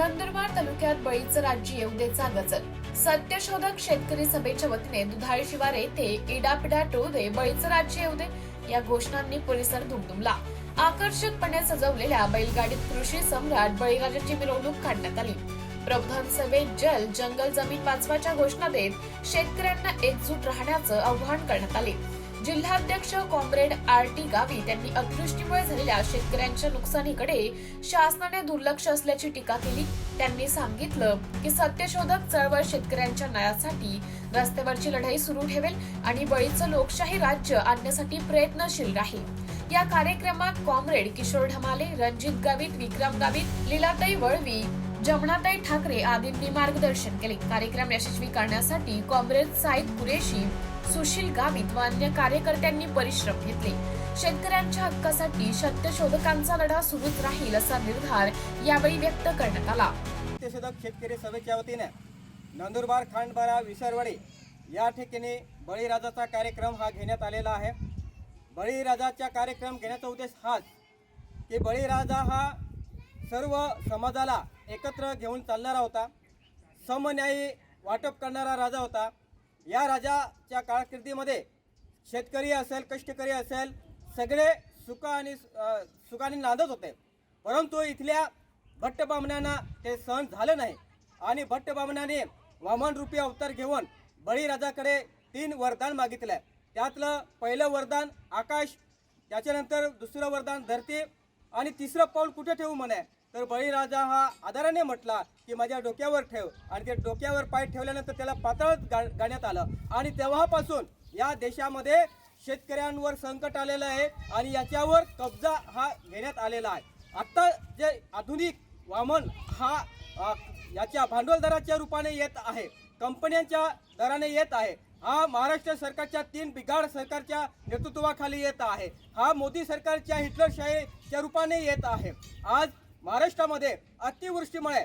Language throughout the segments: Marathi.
नंदुरबार तालुक्यात बळीचं राज्य येऊ देचा गजर सत्यशोधक शेतकरी सभेच्या वतीने दुधाळी शिवार येथे इडापिडा टोळ दे बळीचं राज्य येऊ दे या घोषणांनी परिसर दुमदुमला आकर्षकपणे सजवलेल्या बैलगाडीत कृषी सम्राट बळीराजाची मिरवणूक काढण्यात आली. प्रबोधन सभेत जल जंगल जमीन वाचवाच्या घोषणा देत शेतकऱ्यांना एकजूट राहण्याचं आवाहन करण्यात आले. जिल्हाध्यक्ष कॉम्रेड आर टी गावित यांनी अतिवृष्टीमुळे झालेल्या शेतकऱ्यांच्या नुकसानीकडे शासनाने दुर्लक्ष असल्याची टीका केली. त्यांनी सांगितलं की सत्यशोधक चळवळ शेतकऱ्यांच्या न्यायासाठी रस्त्यावरची लढाई सुरू ठेवेल आणि बळीचं लोकशाही राज्य आणण्यासाठी प्रयत्नशील राहील. या कार्यक्रमात कॉम्रेड किशोर ढमाले रणजित गावित विक्रम गावित लीलाताई वळवी जमनाताई ठाकरे आदींनी मार्गदर्शन केले. कार्यक्रम यशस्वी करण्यासाठी कॉम्रेड साईद कुरेशी सुशील गावित व अन्य कार्यकर्त्यांनी परिश्रम घेतले. शेतकऱ्यांच्या हक्कासाठी सत्यशोधकांचा लढा सुरूच राहील असा निर्धार यावेळी व्यक्त करण्यात आला. सत्यशोधक शेतकरी सभेच्या वतीने नंदुरबार खांडबारा विसरवाडी या ठिकाणी बळीराजाचा कार्यक्रम हा घेण्यात आलेला आहे. बळीराजाचा कार्यक्रम घेण्याचा उद्देश हाच की बळीराजा हा सर्व समाजाला एकत्र घेऊन चालणारा होता. समन्यायी वाटप करणारा राजा होता. या राजाच्या कारकिर्दीमध्ये शेतकरी असेल कष्टकरी असेल सगळे सुख आणि सुखाने नांदत होते. परंतु इथल्या भट्ट बामण्यांना ते सहन झालं नाही. आणि भट्ट बामणाने वामनरूपी अवतार घेऊन बळीराजाकडे तीन वरदान मागितलं. आहे त्यातलं पहिलं वरदान आकाश त्याच्यानंतर दुसरं वरदान धरती आणि तिसरं पाऊल कुठे ठेवू म्हणे? तर बळीराजा हा आदराने म्हटला की माझ्या डोक्यावर ठेव. आणि ते डोक्यावर पाय ठेवल्यानंतर त्याला पातळ गा गाण्यात आलं. आणि तेव्हापासून या देशामध्ये शेतकऱ्यांवर संकट आलेलं आहे आणि याच्यावर कब्जा हा घेण्यात आलेला आहे. आत्ता जे आधुनिक वामन हा याच्या भांडवलदाराच्या रूपाने येत आहे. कंपन्यांच्या दराने येत आहे. हा महाराष्ट्र सरकारच्या तीन बिघाड सरकारच्या नेतृत्वाखाली येत आहे. हा मोदी सरकारच्या हिटलरशाहीच्या रूपाने येत आहे. आज महाराष्ट्रामध्ये अतिवृष्टीमुळे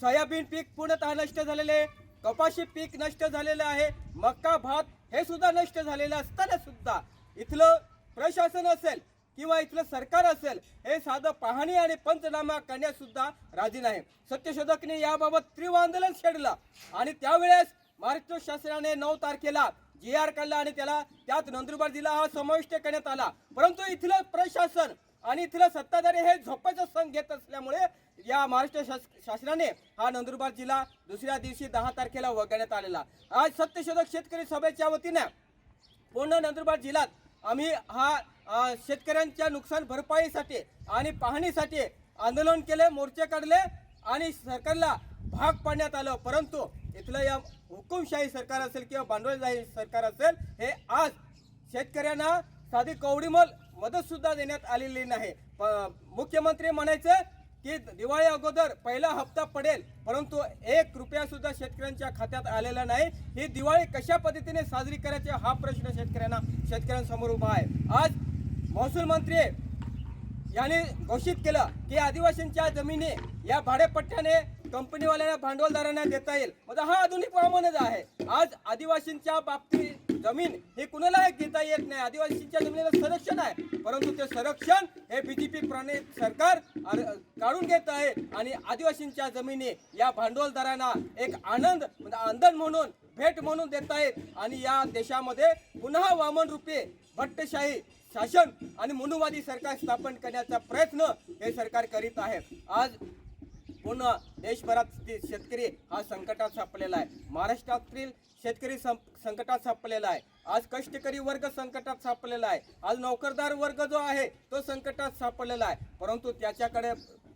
सोयाबीन पीक पूर्णतः नष्ट झालेले आहे. कपाशी पीक नष्ट झालेलं आहे. मक्का भात हे सुद्धा नष्ट झालेलं असताना सुद्धा इथलं प्रशासन असेल किंवा इथलं सरकार असेल हे साधं पाहणी आणि पंचनामा करण्यासुद्धा राजी नाही. सत्यशोधकने याबाबत तीव्र आंदोलन छेडलं आणि त्यावेळेस महाराष्ट्र शासनाने नऊ तारखेला जी आर काढला आणि त्याला त्यात नंदुरबार जिल्हा हा समाविष्ट करण्यात आला. परंतु इथलं प्रशासन आणि इथलं सत्ताधारी हे झोपायचा सण घेत असल्यामुळे या महाराष्ट्र शास- शासनाने हा नंदुरबार जिल्हा दुसऱ्या दिवशी दहा तारखेला वगळण्यात आलेला. आज सत्यशोधक शेतकरी सभेच्या वतीने पूर्ण नंदुरबार जिल्ह्यात आम्ही हा शेतकऱ्यांच्या नुकसान भरपाईसाठी आणि पाहणीसाठी आंदोलन केले मोर्चे काढले आणि सरकारला भाग पाडण्यात आलं. परंतु इथलं या हुकुमशाही सरकार असेल किंवा भांडवलशाही सरकार असेल हे आज शेतकऱ्यांना साधी कवडीमोल मदत सुद्धा देण्यात आलेली नाही. प- मुख्यमंत्री म्हणायचं की दिवाळी अगोदर पहिला हप्ता पडेल परंतु एक रुपया सुद्धा शेतकऱ्यांच्या खात्यात आलेला नाही. ही दिवाळी कशा पद्धतीने साजरी करायची हा प्रश्न शेतकऱ्यांना शेतकऱ्यांसमोर उभा आहे. आज महसूल मंत्री यांनी घोषित केलं की आदिवासींच्या जमिनी या भाडेपट्ट्याने कंपनीवाल्यांना भांडवलदारांना देता येईल. म्हणजे हा आधुनिक वामनच आहे. आज आदिवासींच्या बाबतीत जमीन हे कुणाला घेता येत नाही? आदिवासींच्या जमिनीला संरक्षण आहे. परंतु ते संरक्षण हे बीजेपी प्रणित सरकार काढून घेत आहे आणि आदिवासींच्या जमिनी या भांडवलदारांना एक आनंद म्हणजे आंदन म्हणून भेट म्हणून देत आहेत. आणि या देशामध्ये पुन्हा वामन रूपे भट्टशाही शासन आणि मनुवादी सरकार स्थापन करण्याचा प्रयत्न हे सरकार करीत आहे. आज पूर्ण देशभरात शेतकरी हा संकटात सापडलेला आहे. महाराष्ट्रातील शेतकरी सं- संकटात सापलेला आहे. आज कष्टकरी वर्ग संकटात सापडलेला आहे. आज नोकरदार वर्ग जो आहे तो संकटात सापडलेला आहे. परंतु त्याच्याकडे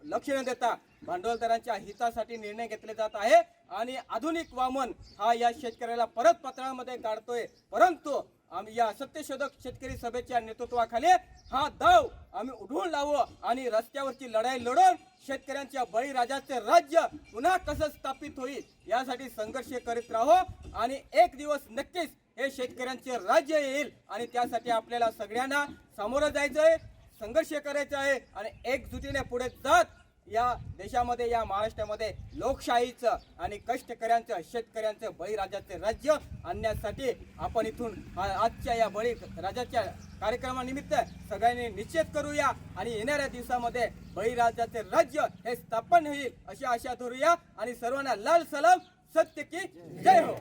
लक्ष न देता भांडवलदारांच्या हितासाठी निर्णय घेतले जात आहे. आणि आधुनिक वामन हा या शेतकऱ्याला परत पत्रामध्ये काढतोय. परंतु आम्ही या सत्यशोधक शेतकरी सभेच्या नेतृत्वाखाली हा दाव आम्ही उडवून लावू आणि रस्त्यावरची लढाई लढून शेतकऱ्यांच्या बळीराजाचे राज्य पुन्हा कसं स्थापित होईल यासाठी संघर्ष करीत राहू आणि एक दिवस नक्कीच हे शेतकऱ्यांचे राज्य येईल आणि त्यासाठी आपल्याला सगळ्यांना सामोरं जायचं आहे संघर्ष करायचा आहे आणि एकजुटीने पुढे जात या देशामध्ये या महाराष्ट्रामध्ये लोकशाहीचं आणि कष्टकऱ्यांचं शेतकऱ्यांचं बळीराजाचे राज्य आणण्यासाठी आपण इथून आजच्या या बळी राजाच्या कार्यक्रमानिमित्त सगळ्यांनी निश्चित करूया आणि येणाऱ्या दिवसामध्ये बळीराजाचे राज्य हे स्थापन होईल अशी आशा धरूया. आणि सर्वांना लाल सलाम सत्य की जय हो.